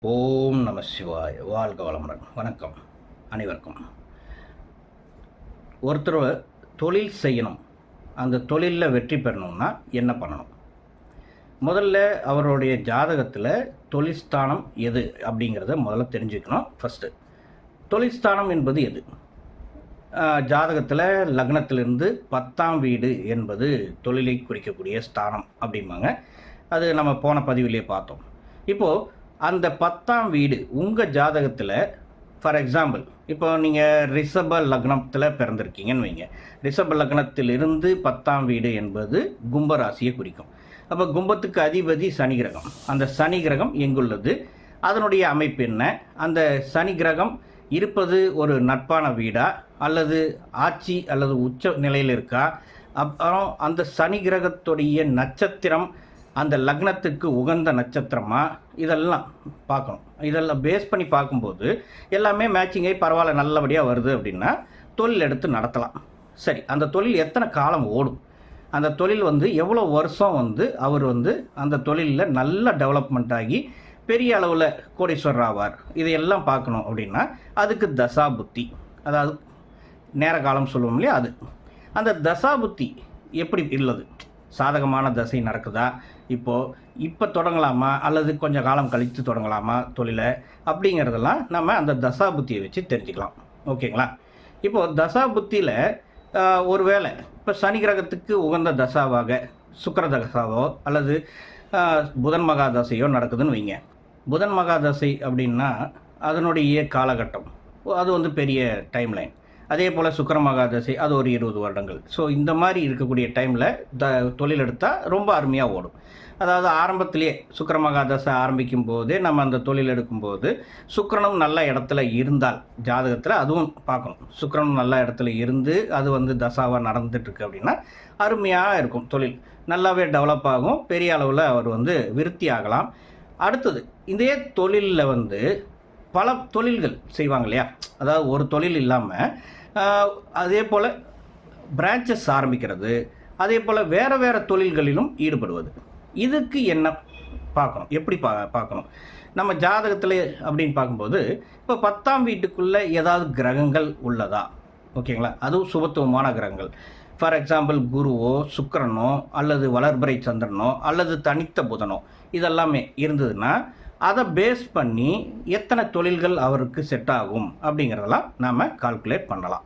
ஓம் நம சிவாய். வாழ்க வளமுடன். வணக்கம். அனைவருக்கும். ஒருத்தர் தொழில் செய்யணும். அந்த தொழிலில் வெற்றி பெறணும்னா என்ன பண்ணணும்? முதல்ல அவருடைய ஜாதகத்தில் தொழில்ஸ்தானம் எது அப்படிங்கிறத முதல்ல தெரிஞ்சுக்கணும் ஃபஸ்ட்டு தொழில்ஸ்தானம் என்பது எது? ஜாதகத்தில் லக்னத்திலிருந்து பத்தாம் வீடு என்பது தொழிலை குறிக்கக்கூடிய ஸ்தானம் அப்படிம்பாங்க. அது நம்ம போன பதிவிலே பார்த்தோம். இப்போது அந்த பத்தாம் வீடு உங்கள் ஜாதகத்தில் ஃபார் எக்ஸாம்பிள் இப்போ நீங்கள் ரிஷப லக்னத்தில் பிறந்திருக்கீங்கன்னு வைங்க. ரிஷப லக்னத்திலிருந்து பத்தாம் வீடு என்பது கும்பராசியை குறிக்கும். அப்போ கும்பத்துக்கு அதிபதி சனி கிரகம். அந்த சனி கிரகம் எங்குள்ளது? அதனுடைய அமைப்பு என்ன? அந்த சனி கிரகம் இருப்பது ஒரு நட்பான வீடா? அல்லது ஆட்சி அல்லது உச்ச நிலையில் இருக்கா? அப்புறம் அந்த சனி கிரகத்துடைய நட்சத்திரம் அந்த லக்னத்துக்கு உகந்த நட்சத்திரமா? இதெல்லாம் பார்க்கணும். இதெல்லாம் பேஸ் பண்ணி பார்க்கும்போது எல்லாமே மேட்சிங்கை பரவாயில்ல நல்லபடியாக வருது அப்படின்னா தொழில் எடுத்து நடத்தலாம். சரி அந்த தொழில் எத்தனை காலம் ஓடும்? அந்த தொழில் வந்து எவ்வளோ வருஷம் வந்து அவர் வந்து அந்த தொழிலில் நல்ல டெவலப்மெண்ட் ஆகி பெரிய அளவில் கோடீஸ்வரர் ஆவார்? இதையெல்லாம் பார்க்கணும் அப்படின்னா அதுக்கு தசா புத்தி. அதாவது நேர காலம் சொல்லுவோம் இல்லையா அது. அந்த தசா புத்தி எப்படி உள்ளது சாதகமான தசை நடக்குதா? இப்போது இப்போ தொடங்கலாமா? அல்லது கொஞ்சம் காலம் கழித்து தொடங்கலாமா தொழிலை? அப்படிங்கிறதெல்லாம் நம்ம அந்த தசா புத்தியை வச்சு தெரிஞ்சுக்கலாம். ஓகேங்களா? இப்போது தசா புத்தியில் ஒரு வேளை இப்போ சனி கிரகத்துக்கு உகந்த தசாவாக சுக்கர தசாவோ அல்லது புதன் புதன் மகாதசையோ நடக்குதுன்னு வைங்க. புதன் மகாதசை அப்படின்னா அதனுடைய காலகட்டம். அது வந்து பெரிய டைம் லைன் அதே போல் சுக்கர மகாதசை அது ஒரு இருபது வருடங்கள். ஸோ இந்த மாதிரி இருக்கக்கூடிய டைமில் த தொழில் எடுத்தால் ரொம்ப அருமையாக ஓடும். அதாவது ஆரம்பத்திலேயே சுக்கரமகாதசை ஆரம்பிக்கும் போதே நம்ம அந்த தொழில் எடுக்கும்போது சுக்கரனும் நல்ல இடத்துல இருந்தால் ஜாதகத்தில் அதுவும் பார்க்கணும். சுக்கரனும் நல்ல இடத்துல இருந்து அது வந்து தசாவாக நடந்துட்டுருக்கு அப்படின்னா அருமையாக இருக்கும் தொழில். நல்லாவே டெவலப் ஆகும். பெரிய அளவில் அவர் வந்து விருத்தி ஆகலாம். அடுத்தது இதே தொழிலில் வந்து பல தொழில்கள் செய்வாங்க இல்லையா? அதாவது ஒரு தொழில் இல்லாமல் அதே போல் பிரான்ச்சஸ் ஆரம்பிக்கிறது அதே போல் வேறு வேறு தொழில்களிலும் ஈடுபடுவது. இதுக்கு என்ன பார்க்கணும்? எப்படி பா பார்க்கணும்? நம்ம ஜாதகத்தில் அப்படின்னு பார்க்கும்போது இப்போ பத்தாம் வீட்டுக்குள்ளே ஏதாவது கிரகங்கள் உள்ளதா? ஓகேங்களா? அதுவும் சுபத்துவமான கிரகங்கள். ஃபார் எக்ஸாம்பிள் குருவோ சுக்கரனோ அல்லது வளர்பறை சந்திரனோ அல்லது தனித்த புதனோ இதெல்லாமே இருந்ததுன்னா அதை பேஸ் பண்ணி எத்தனை தொழில்கள் அவருக்கு செட் ஆகும் அப்படிங்கிறதெல்லாம் நாம் கால்குலேட் பண்ணலாம்.